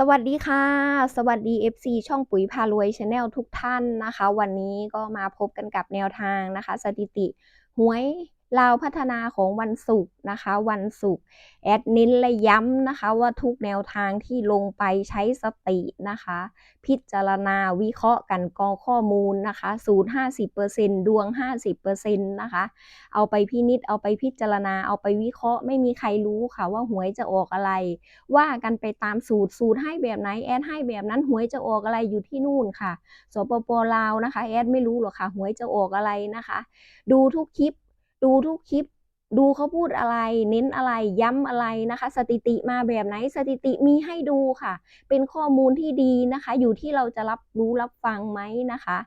สวัสดีค่ะ สวัสดี FC ช่องปุ๋ยพารวยชาแนลทุกท่านนะคะ วันนี้ก็มาพบกันกับแนวทางนะคะ สถิติหวย ลาวพัฒนาของวันศุกร์นะคะ วันศุกร์แอดน้นและย้ำนะคะว่าทุกแนวทางที่ลงไปใช้สตินะคะ พิจารณาวิเคราะห์กันกองข้อมูลนะคะศูนย์50%ดวง50%นตนะคะ เอาไปพินิจเอาไปพิจารณาเอาไปวิเคราะห์ไม่มีใครรู้ค่ะว่าหวยจะออกอะไร ว่ากันไปตามสูตรสูตรให้แบบไหนแอดให้แบบนั้นหวยจะออกอะไรอยู่ที่นู่นค่ะสปปลาวนะคะแอดไม่รู้หรอกค่ะหวยจะออกอะไรนะคะ ดูทุกคลิป ดูทุกคลิป ดูเขาพูดอะไร เน้นอะไรย้ำอะไรนะคะ สถิติมาแบบไหนสถิติมีให้ดูค่ะ เป็นข้อมูลที่ดีนะคะ อยู่ที่เราจะรับรู้รับฟังไหมนะคะ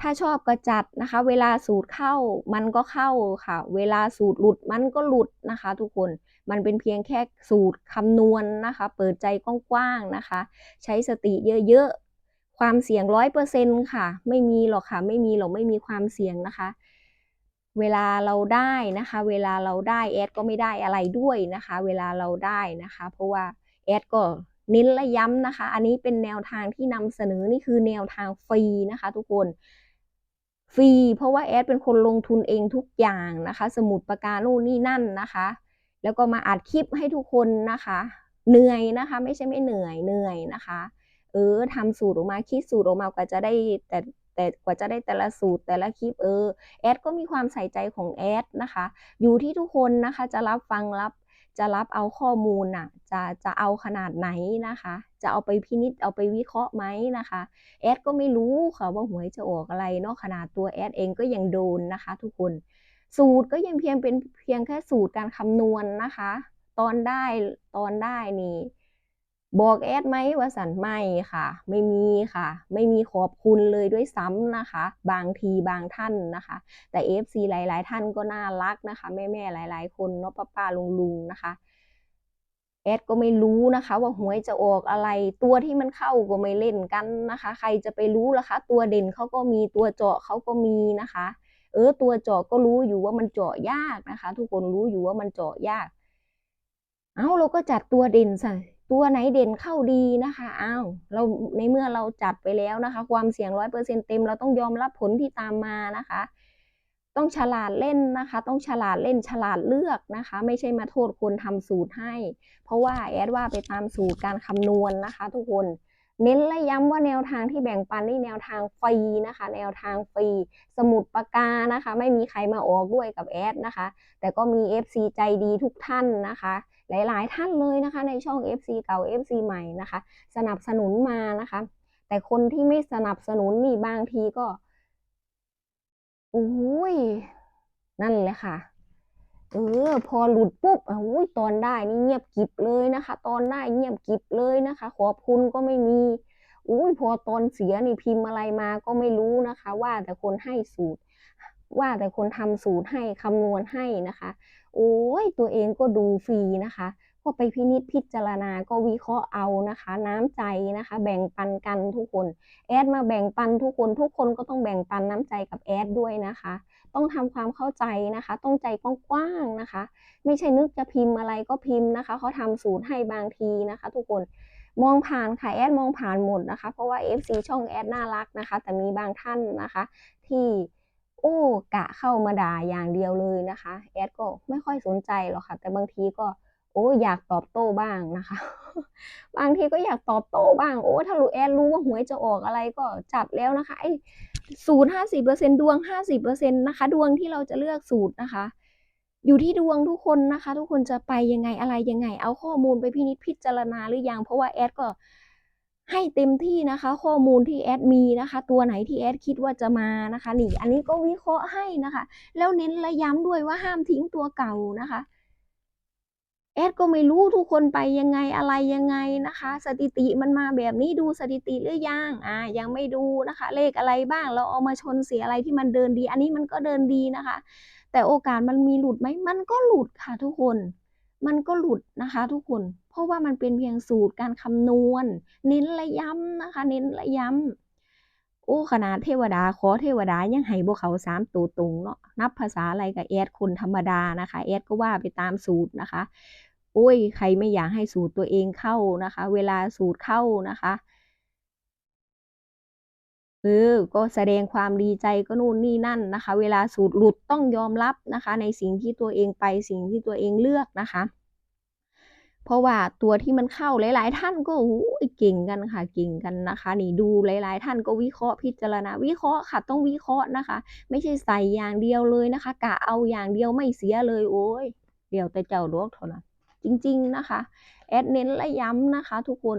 ถ้าชอบก็จัดนะคะ เวลาสูตรเข้ามันก็เข้าค่ะ เวลาสูตรหลุดมันก็หลุดนะคะ ทุกคนมันเป็นเพียงแค่สูตรคำนวณนะคะ เปิดใจกว้างๆนะคะ ใช้สติเยอะๆความเสี่ยงร้อยเปอร์เซ็นค่ะ ไม่มีหรอกค่ะ ไม่มีหรอกไม่มีความเสี่ยงนะคะ เวลาเราได้นะคะ เวลาเราได้แอดก็ไม่ได้อะไรด้วยนะคะ เวลาเราได้นะคะ เพราะว่าแอดก็เน้นและย้ำนะคะ อันนี้เป็นแนวทางที่นำเสนอนี่คือแนวทางฟรีนะคะ ทุกคนฟรีเพราะว่าแอดเป็นคนลงทุนเองทุกอย่างนะคะ สมุดประการนู่นนี่นั่นนะคะ แล้วก็มาอัดคลิปให้ทุกคนนะคะ เหนื่อยนะคะ ไม่ใช่ไม่เหนื่อยเหนื่อยนะคะ เออทำสูตรออกมาคิดสูตรออกมากว่าจะได้แต่ แต่กว่าจะได้แต่ละสูตรแต่ละคลิปเออแอดก็มีความใส่ใจของแอดนะคะ อยู่ที่ทุกคนนะคะจะรับฟังรับจะรับเอาข้อมูลน่ะจะจะเอาขนาดไหนนะคะ จะเอาไปพินิจเอาไปวิเคราะห์ไหมนะคะแอดก็ไม่รู้ค่ะว่าหวยจะออกอะไรเนาะขนาดตัวแอดเองก็ยังโดนนะคะ ทุกคนสูตรก็ยังเพียงเป็นเพียงแค่สูตรการคำนวณนะคะ ตอนได้ตอนได้นี่ บอกแอดไหมว่าสันไม่ค่ะ ไม่มีค่ะ ไม่มีขอบคุณเลยด้วยซ้ำนะคะ บางทีบางท่านนะคะ แต่ FC หลาย ๆ ท่านก็น่ารักนะคะ แม่ๆหลาย ๆ คนเนาะป้าป้าลุงลุงๆนะคะแอดก็ไม่รู้นะคะ ว่าหวยจะออกอะไร ตัวที่มันเข้าก็ไม่เล่นกันนะคะ ใครจะไปรู้ล่ะคะ ตัวเด่นเขาก็มีตัวเจาะเขาก็มีนะคะ เออตัวเจาะก็รู้อยู่ว่ามันเจาะยากนะคะ ทุกคนรู้อยู่ว่ามันเจาะยาก เอ้าเราก็จัดตัวเด่นใส่ ตัวไหนเด่นเข้าดีนะคะอ้าวเราในเมื่อเราจัดไปแล้วนะคะ ความเสี่ยงร้อยเปอร์เซ็นเต็ม เราต้องยอมรับผลที่ตามมานะคะ ต้องฉลาดเล่นนะคะ ต้องฉลาดเล่นฉลาดเลือกนะคะ ไม่ใช่มาโทษคนทำสูตรให้ เพราะว่าแอดว่าไปตามสูตรการคำนวณนะคะ ทุกคนเน้นและย้ำว่าแนวทางที่แบ่งปันนี่แนวทางฟรีนะคะ แนวทางฟรีสมุดปากกานะคะ ไม่มีใครมาออกด้วยกับแอดนะคะ แต่ก็มี FC ใจดีทุกท่านนะคะ หลายๆ ท่านเลยนะคะ ในช่อง FC เก่า FC ใหม่นะคะ สนับสนุนมานะคะ แต่คนที่ไม่สนับสนุนนี่บางทีก็โอ้ยนั่นแหละค่ะ เออ พอหลุดปุ๊บอุ้ยตอนได้นี่เงียบกิบเลยนะคะ ตอนได้เงียบกิบเลยนะคะ ขอบคุณก็ไม่มีอุ้ยพอตอนเสียนี่พิมพ์อะไรมาก็ไม่รู้นะคะ ว่าแต่คนให้สูตร ว่าแต่คนทำสูตรให้คำนวณให้นะคะ โอ้ยตัวเองก็ดูฟรีนะคะ ก็ไปพินิจพิจารณาก็วิเคราะห์เอานะคะ น้ำใจนะคะ แบ่งปันกันทุกคน แอดมาแบ่งปันทุกคน ทุกคนก็ต้องแบ่งปันน้ำใจกับแอดด้วยนะคะ ต้องทำความเข้าใจนะคะ ต้องใจกว้างๆนะคะ ไม่ใช่นึกจะพิมพ์อะไรก็พิมพ์นะคะเขาทำสูตรให้บางทีนะคะ ทุกคนมองผ่านค่ะแอดมองผ่านหมดนะคะ เพราะว่า FC ช่องแอดน่ารักนะคะ แต่มีบางท่านนะคะ ที่ โอ้กะเข้ามาด่าอย่างเดียวเลยนะคะ แอดก็ไม่ค่อยสนใจหรอกค่ะ แต่บางทีก็โอ้อยากตอบโต้บ้างนะคะ บางทีก็อยากตอบโต้บ้าง โอ้ถ้ารู้แอดรู้ว่าหวยจะออกอะไรก็จัดแล้วนะคะไอ้สูตรห้าสิบเปอร์เซ็นดวงห้าสิบเปอร์เซ็นนะคะ ดวงที่เราจะเลือกสูตรนะคะ อยู่ที่ดวงทุกคนนะคะ ทุกคนจะไปยังไงอะไรยังไง เอาข้อมูลไปพินิจพิจารณาหรือยัง เพราะว่าแอดก็ ให้เต็มที่นะคะ ข้อมูลที่แอดมีนะคะ ตัวไหนที่แอดคิดว่าจะมานะคะนี่อันนี้ก็วิเคราะห์ให้นะคะ แล้วเน้นและย้ำด้วยว่าห้ามทิ้งตัวเก่านะคะแอดก็ไม่รู้ทุกคนไปยังไงอะไรยังไงนะคะ สถิติมันมาแบบนี้ดูสถิติหรือยังอ่ายังไม่ดูนะคะ เลขอะไรบ้างเราเอามาชนเสียอะไรที่มันเดินดี อันนี้มันก็เดินดีนะคะ แต่โอกาสมันมีหลุดไหมมันก็หลุดค่ะทุกคน มันก็หลุดนะคะ ทุกคน เพราะว่ามันเป็นเพียงสูตรการคำนวณ เน้นและย้ำนะคะ เน้นและย้ำโอ้ขนาดเทวดาขอเทวดายังให้บวกเขาสามตัวตรงเนาะนับภาษาอะไรกับแอดคนธรรมดานะคะแอดก็ว่าไปตามสูตรนะคะโอ้ยใครไม่อยากให้สูตรตัวเองเข้านะคะ เวลาสูตรเข้านะคะเออก็แสดงความดีใจก็นู่นนี่นั่นนะคะ เวลาสูตรหลุดต้องยอมรับนะคะ ในสิ่งที่ตัวเองไปสิ่งที่ตัวเองเลือกนะคะ เพราะว่าตัวที่มันเข้าหลาย ๆ ท่านก็โอ้ยเก่งกันค่ะ เก่งกันนะคะ นี่ดูหลาย ๆ ท่านก็วิเคราะห์พิจารณา วิเคราะห์ค่ะ ต้องวิเคราะห์นะคะ ไม่ใช่ใส่อย่างเดียวเลยนะคะ กะเอาอย่างเดียวไม่เสียเลย โอ้ยเดี๋ยวแต่เจ้าลวกเท่านั้นจริง ๆ นะคะ แอดเน้นและย้ำนะคะ ทุกคน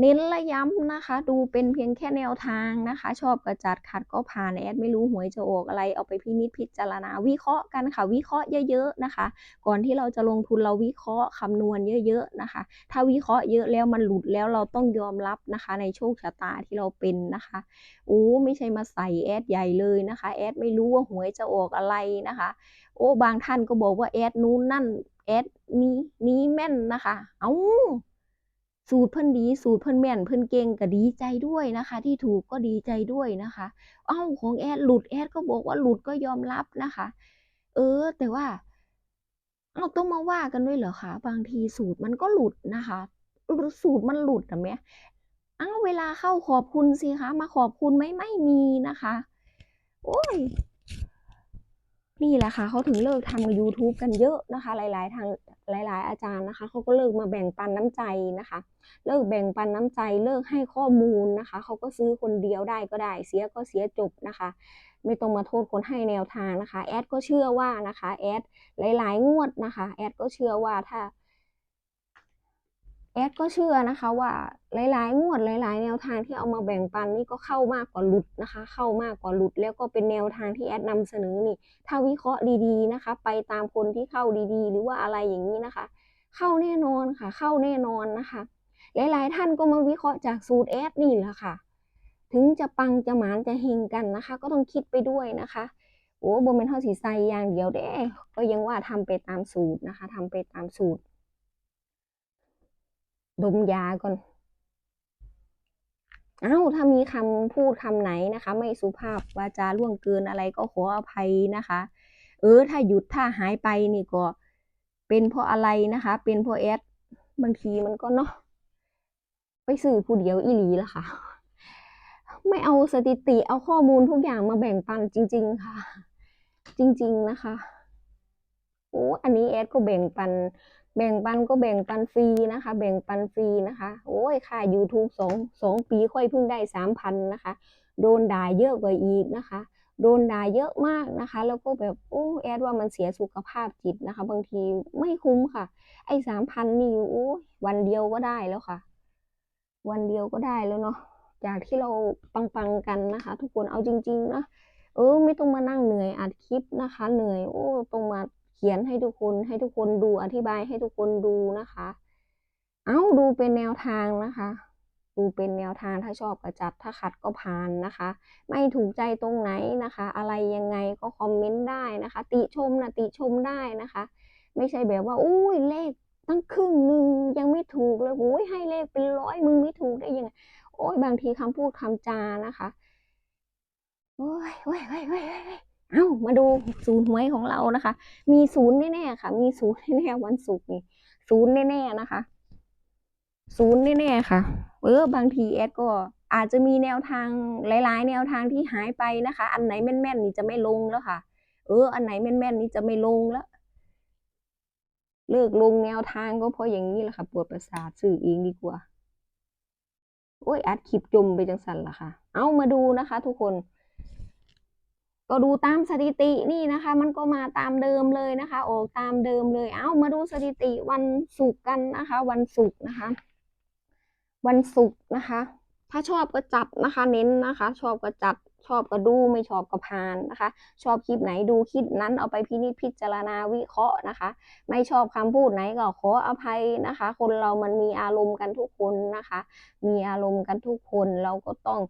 เน้นและย้ำนะคะ ดูเป็นเพียงแค่แนวทางนะคะ ชอบกระจัดขัดก็ผ่านแอดไม่รู้หวยจะออกอะไรเอาไปพินิจพิจารณาวิเคราะห์กันค่ะ วิเคราะห์เยอะๆนะคะ ก่อนที่เราจะลงทุนเราวิเคราะห์คำนวณเยอะๆนะคะ ถ้าวิเคราะห์เยอะแล้วมันหลุดแล้วเราต้องยอมรับนะคะ ในโชคชะตาที่เราเป็นนะคะโอ้ไม่ใช่มาใส่แอดใหญ่เลยนะคะแอดไม่รู้ว่าหวยจะออกอะไรนะคะ โอ้บางท่านก็บอกว่าแอดนู้นนั่นแอดนี้นี้แม่นนะคะ เอ้า สูตรเพิ่นดี สูตรเพิ่นแม่นเพิ่นเก่งก็ดีใจด้วยนะคะ ที่ถูกก็ดีใจด้วยนะคะ เอ้าของแอดหลุดแอดก็บอกว่าหลุดก็ยอมรับนะคะ เออ แต่ว่าเราต้องมาว่ากันด้วยเหรอคะบางทีสูตรมันก็หลุดนะคะสูตรมันหลุดนะแม่เอ้าเวลาเข้าขอบคุณสิคะ มาขอบคุณไหมไม่มีนะคะ โอ้ย นี่แหละค่ะเขาถึงเลิกทำกับ YouTube กันเยอะนะคะ หลาย ๆ ทางหลาย ๆ อาจารย์นะคะเขาก็เลิกมาแบ่งปันน้ำใจนะคะ เลิกแบ่งปันน้ำใจ เลิกให้ข้อมูลนะคะเขาก็ซื้อคนเดียวได้ก็ได้ เสียก็เสียจบนะคะ ไม่ต้องมาโทษคนให้แนวทางนะคะ แอดก็เชื่อว่านะคะแอดหลาย ๆ งวดนะคะ แอดก็เชื่อว่าถ้า อดก็เชื่อนะคะว่าหลายๆ งวดหลาย ๆ แนวทางที่เอามาแบ่งปันนี่ก็เข้ามากกว่าหลุดนะคะ เข้ามากกว่าหลุด แล้วก็เป็นแนวทางที่แอดนำเสนอนี่ ถ้าวิเคราะห์ดีๆนะคะ ไปตามคนที่เข้าดีๆ หรือว่าอะไรอย่างนี้นะคะ เข้าแน่นอนค่ะ เข้าแน่นอนนะคะ หลายๆ ท่านก็มาวิเคราะห์จากสูตรแอดนี่แหละค่ะ ถึงจะปังจะหมานจะเฮงกันนะคะ ก็ต้องคิดไปด้วยนะคะโอ้โบเป็นเท่าสีใสอย่างเดียวเด้ก็ยังว่าทำไปตามสูตรนะคะทำไปตามสูตร ดมยาก่อนเอ้าถ้ามีคำพูดคำไหนนะคะ ไม่สุภาพวาจาล่วงเกินอะไรก็ขออภัยนะคะ เออ ถ้าหยุดถ้าหายไปนี่ก็ เป็นเพราะอะไรนะคะ เป็นเพราะแอดบางทีมันก็เนาะไปสื่อผู้เดียวอีหลีละค่ะ ไม่เอาสถิติเอาข้อมูลทุกอย่างมาแบ่งปันจริง ๆ ค่ะ จริง ๆ นะคะ อันนี้แอดก็แบ่งปัน แบ่งปันก็แบ่งปันฟรีนะคะ แบ่งปันฟรีนะคะ โอ้ยค่า YouTube สองสองปีค่อยเพิ่งได้สามพันนะคะ โดนด่าเยอะกว่าอีกนะคะ โดนด่าเยอะมากนะคะ แล้วก็แบบโอ้แอดว่ามันเสียสุขภาพจิตนะคะ บางทีไม่คุ้มค่ะ ไอ้สามพันนี่โอ้วันเดียวก็ได้แล้วค่ะ วันเดียวก็ได้แล้วเนาะจากที่เราปังๆกันนะคะ ทุกคนเอาจริงๆนะเออไม่ต้องมานั่งเหนื่อยอัดคลิปนะคะ เหนื่อยโอ้ต้องมา เขียนให้ทุกคนให้ทุกคนดูอธิบายให้ทุกคนดูนะคะ เอ้าดูเป็นแนวทางนะคะ ดูเป็นแนวทางถ้าชอบก็จัดถ้าขัดก็ผ่านนะคะ ไม่ถูกใจตรงไหนนะคะ อะไรยังไงก็คอมเมนต์ได้นะคะ ติชมนะติชมได้นะคะ ไม่ใช่แบบว่าอุ๊ยเลขตั้งครึ่งหนึ่งยังไม่ถูกเลยโอ้โฮให้เลขเป็นร้อยมึงไม่ถูกได้ยังไงโอ๊ยบางทีคำพูดคำจานะคะโอ๊ยโอ๊ยๆๆๆอ้ เอาวมาดูสูตรหวยของเรานะคะ มีศูนย์แน่ๆค่ะ มีศูนย์แน่ๆวันศุกร์นี่ศูนย์แน่ๆนะคะศูนย์แน่ๆค่ะ เออบางทีแอดก็อาจจะมีแนวทางหลายๆ แนวทางที่หายไปนะคะ อันไหนแม่นๆนี่จะไม่ลงแล้วค่ะ เออ อันไหนแม่นๆนี่จะไม่ลงแล้ว เลิกลงแนวทางก็เพราะอย่างงี้แหละค่ะ ปวดประสาทซื้อเองดีกว่า โอ๊ยอัดคลิปจมไปจังซั้นล่ะค่ะอ้ามาดูนะคะ ทุกคน ก็ดูตามสถิตินี่นะคะ มันก็มาตามเดิมเลยนะคะออกตามเดิมเลย เอ้ามาดูสถิติวันศุกร์กันนะคะ วันศุกร์นะคะ วันศุกร์นะคะ ถ้าชอบก็จัดนะคะ เน้นนะคะ ชอบก็จัดชอบก็ดูไม่ชอบก็ผ่านนะคะ ชอบคลิปไหนดูคลิปนั้นเอาไปพินิจพิจารณาวิเคราะห์นะคะ ไม่ชอบคำพูดไหนก็ขออภัยนะคะ คนเรามันมีอารมณ์กันทุกคนนะคะ มีอารมณ์กันทุกคนเราก็ต้อง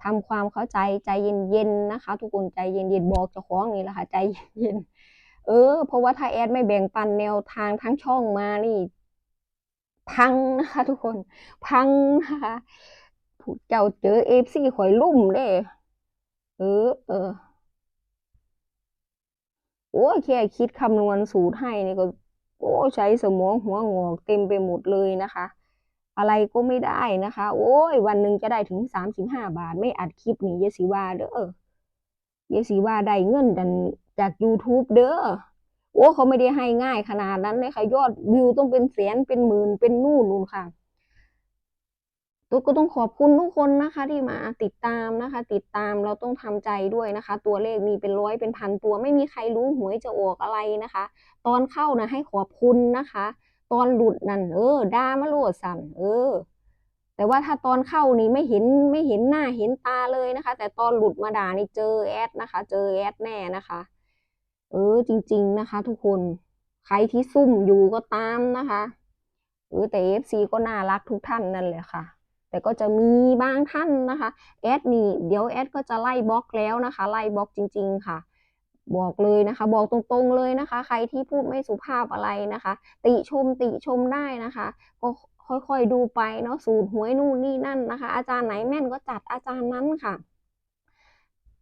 ทำความเข้าใจใจเย็นๆนะคะ ทุกคนใจเย็นๆบอกเจ้าของนี่แหละค่ะใจเย็นๆเออ เพราะว่าถ้าแอดไม่แบ่งปันแนวทางทั้งช่องมานี่ พังนะคะ ทุกคนพังนะคะเจ้าเจอ FC ข้อยลุ่มเด้เออๆโอ๊ยแค่คิดคำนวณสูตรให้นี่ก็โอ้ใช้สมองหัวงอกเต็มไปหมดเลยนะคะ อะไรก็ไม่ได้นะคะ โอ้ย วันหนึ่งจะได้ถึงสามสิบห้าบาท ไม่อัดคลิปนี่อยสิว่าเด้ออยสิว่าได้เงินดันจาก YouTube เด้อโอ้เขาไม่ได้ให้ง่ายขนาดนั้นเลยค่ะ ยอดวิวต้องเป็นแสนเป็นหมื่นเป็นนู่นนู่นค่ะตุ๊กก็ต้องขอบคุณทุกคนนะคะ ที่มาติดตามนะคะ ติดตามเราต้องทำใจด้วยนะคะ ตัวเลขมีเป็นร้อยเป็นพันตัว ไม่มีใครรู้หวยจะออกอะไรนะคะ ตอนเข้านะให้ขอบคุณนะคะ ตอนหลุดนั่นเออด่ามาโลดสั่นเออ แต่ว่าถ้าตอนเข้านี่ไม่เห็นไม่เห็นหน้าเห็นตาเลยนะคะ แต่ตอนหลุดมาด่านี่เจอแอดนะคะ เจอแอดแน่นะคะ เออจริง ๆนะคะ ทุกคนใครที่ซุ่มอยู่ก็ตามนะคะเออแต่เอฟซีก็น่ารักทุกท่านนั่นแหละค่ะแต่ก็จะมีบางท่านนะคะแอดนี่เดี๋ยวแอดก็จะไล่บล็อกแล้วนะคะ ไล่บล็อกจริง ๆ ค่ะ บอกเลยนะคะ บอกตรงๆเลยนะคะ ใครที่พูดไม่สุภาพอะไรนะคะ ติชมติชมได้นะคะ ก็ค่อยๆดูไปเนาะสูตรหวยนู่นนี่นั่นนะคะ อาจารย์ไหนแม่นก็จัดอาจารย์นั้นค่ะ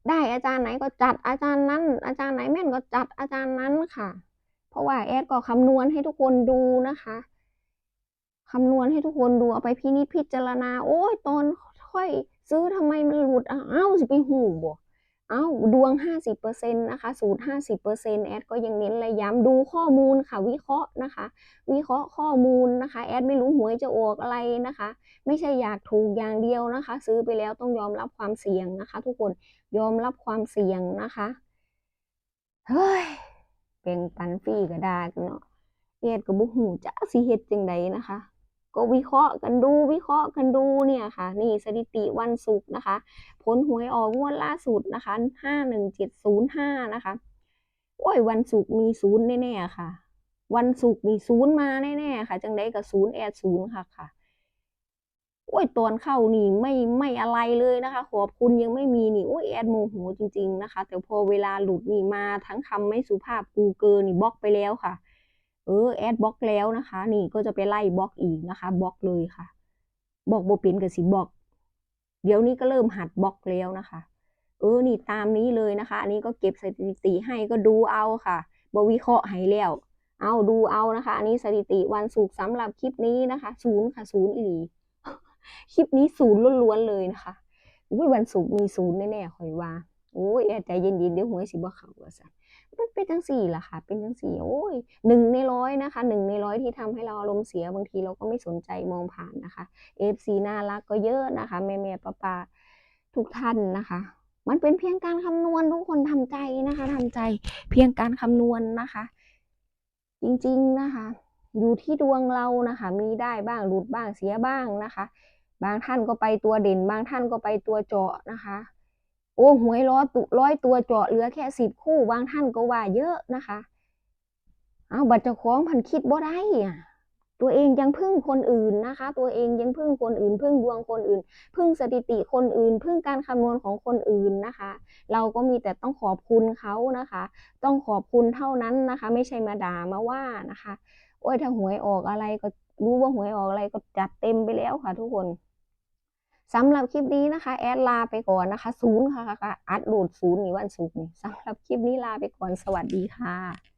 ได้อาจารย์ไหนก็จัดอาจารย์นั้น อาจารย์ไหนแม่นก็จัดอาจารย์นั้นค่ะ เพราะว่าแอดก็คำนวณให้ทุกคนดูนะคะคำนวณให้ทุกคนดูเอาไปพินิจพิจารณา โอ้ยตอนค่อยซื้อทำไมมันหลุดอ้าวอ้าวสิไปหูบ่ เอ้าดวง 50%นะคะสูตร 50%แอดก็ยังเน้นและย้ำดูข้อมูลค่ะวิเคราะห์นะคะ วิเคราะห์ข้อมูลนะคะแอดไม่รู้หวยจะออกอะไรนะคะ ไม่ใช่อยากถูกอย่างเดียวนะคะ ซื้อไปแล้วต้องยอมรับความเสี่ยงนะคะ ทุกคนยอมรับความเสี่ยงนะคะเฮ้ยเป็นปันฟรีก็ได้เนาะเอ็ดก็บ่ฮู้จักสิเฮ็ดจังไดนะคะ ก็วิเคราะห์กันดูวิเคราะห์กันดูเนี่ยค่ะนี่สถิติวันศุกร์นะคะ ผลหวยออกงวดล่าสุดนะคะห้าหนึ่งเจ็ดศูนย์ห้านะคะโอ้ยวันศุกร์มีศูนย์แน่ๆค่ะ วันศุกร์มีศูนย์มาแน่ๆค่ะ จังได้กับศูนย์แอดศูนย์ค่ะค่ะโอ้ยตอนเข้านี่ไม่ไม่อะไรเลยนะคะ ขอบคุณยังไม่มีนี่โอ้ยแอดโมโหจริง ๆนะคะ แต่พอเวลาหลุดนี่มาทั้งคำไม่สุภาพกูเกินนี่บล็อกไปแล้วค่ะ เออแอดบล็อกแล้วนะคะ นี่ก็จะไปไล่บล็อกอีกนะคะบล็อกเลยค่ะบอกโบเป็นกับสิบล็อก เดี๋ยวนี้ก็เริ่มหัดบล็อกแล้วนะคะ เออนี่ตามนี้เลยนะคะ อันนี้ก็เก็บสถิติให้ก็ดูเอาค่ะบวิเคราะห์ให้แล้วเอาดูเอานะคะ อันนี้สถิติวันศุกร์สำหรับคลิปนี้นะคะศูนย์ค่ะศูนย์อีหลีคลิปนี้ศูนย์ล้วนๆเลยนะคะอุ้ยวันศุกร์มีศูนย์แน่ๆคอยว่าโอ้ยแอดใจเย็นๆเดี๋ยวหวยสิบ่เขาว่าซะ มันเป็นจังสี่ล่ะค่ะ เป็นจังสี่โอ้ยหนึ่งในร้อยนะคะหนึ่งในร้อยที่ทำให้เราอารมณ์เสียบางทีเราก็ไม่สนใจมองผ่านนะคะ FC น่ารักก็เยอะนะคะ แม่แม่ป้าป้าทุกท่านนะคะ มันเป็นเพียงการคำนวณทุกคนทำใจนะคะทำใจเพียงการคำนวณนะคะ จริงๆนะคะ อยู่ที่ดวงเรานะคะ มีได้บ้างหลุดบ้างเสียบ้างนะคะ บางท่านก็ไปตัวเด่น บางท่านก็ไปตัวเจาะนะคะ โอ้หวยร้อยตุร้อยตัวเจาะเหลือแค่สิบคู่บางท่านก็ว่าเยอะนะคะ เอาบัตรเจ้าของพันคิดบ่ได้อะตัวเองยังพึ่งคนอื่นนะคะ ตัวเองยังพึ่งคนอื่น พึ่งดวงคนอื่น พึ่งสถิติคนอื่น พึ่งการคำนวณของคนอื่นนะคะ เราก็มีแต่ต้องขอบคุณเขานะคะ ต้องขอบคุณเท่านั้นนะคะ ไม่ใช่มาด่ามาว่านะคะ โอ้ยถ้าหวยออกอะไรก็รู้ว่าหวยออกอะไรก็จัดเต็มไปแล้วค่ะทุกคน สำหรับคลิปนี้นะคะ แอดลาไปก่อนนะคะศูนย์ค่ะค่ะอัดโหลดศูนย์ในวันศุกร์นี่สำหรับคลิปนี้ลาไปก่อนสวัสดีค่ะ